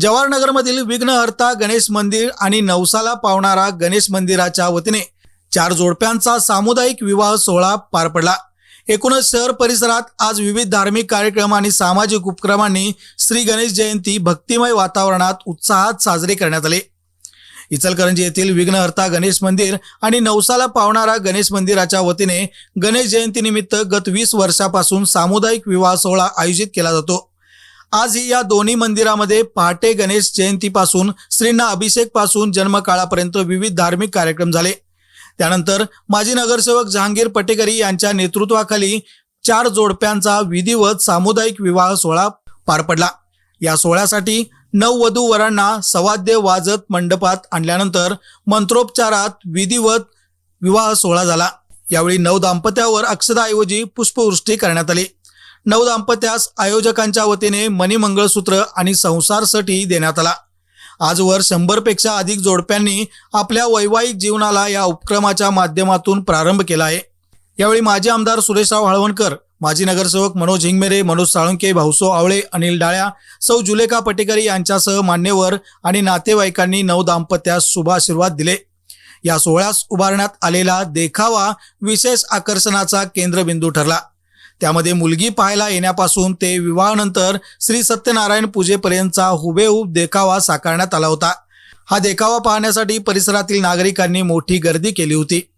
जवाहरनगरमधील विघ्नहर्ता गणेश मंदिर आणि नवसाला पावणारा गणेश मंदिराच्या वतीने चार जोडप्यांचा सामुदायिक विवाह सोहळा पार पडला. एकूणच शहर परिसरात आज विविध धार्मिक कार्यक्रम आणि सामाजिक उपक्रमांनी श्री गणेश जयंती भक्तिमय वातावरणात उत्साहात साजरी करण्यात आली. इचलकरंजी येथील विघ्नहर्ता गणेश मंदिर आणि नवसाला पावणारा गणेश मंदिराच्या वतीने गणेश जयंतीनिमित्त गत वीस वर्षापासून सामुदायिक विवाह सोहळा आयोजित केला जातो. आजही या दोन्ही मंदिरामध्ये पहाटे गणेश जयंतीपासून श्रींना अभिषेकपासून जन्मकाळापर्यंत विविध धार्मिक कार्यक्रम झाले. त्यानंतर माजी नगरसेवक जहांगीर पटेकरी यांच्या नेतृत्वाखाली चार जोडप्यांचा विधिवत सामुदायिक विवाह सोहळा पार पडला. या सोहळ्यासाठी नऊ वधू वरांना सवाद्य वाजत मंडपात आणल्यानंतर मंत्रोपचारात विधिवत विवाह सोहळा झाला. यावेळी नऊ दाम्पत्यावर अक्षदाऐवजी पुष्पवृष्टी करण्यात आली. नऊ दाम्पत्यास आयोजकांच्या वतीने मणिमंगळसूत्र आणि संसारसाठी देण्यात आला. आजवर शंभरपेक्षा अधिक जोडप्यांनी आपल्या वैवाहिक जीवनाला या उपक्रमाच्या माध्यमातून प्रारंभ केला आहे. यावेळी माजी आमदार सुरेशराव हळवणकर माजी नगरसेवक मनोज हिंगमेरे मनोज साळुंके भाऊसो आवळे अनिल डाळ्या सौ जुलेखा पटेकरी यांच्यासह मान्यवर आणि नातेवाईकांनी नवदाम्पत्यास शुभाशीर्वाद दिले. या सोहळ्यास उभारण्यात आलेला देखावा विशेष आकर्षणाचा केंद्रबिंदू ठरला. त्यामध्ये मुलगी पाहायला येण्यापासून ते विवाहानंतर श्री सत्यनारायण पूजेपर्यंतचा हुबेहूब देखावा साकारण्यात आला होता. हा देखावा पाहण्यासाठी परिसरातील नागरिकांनी मोठी गर्दी केली होती.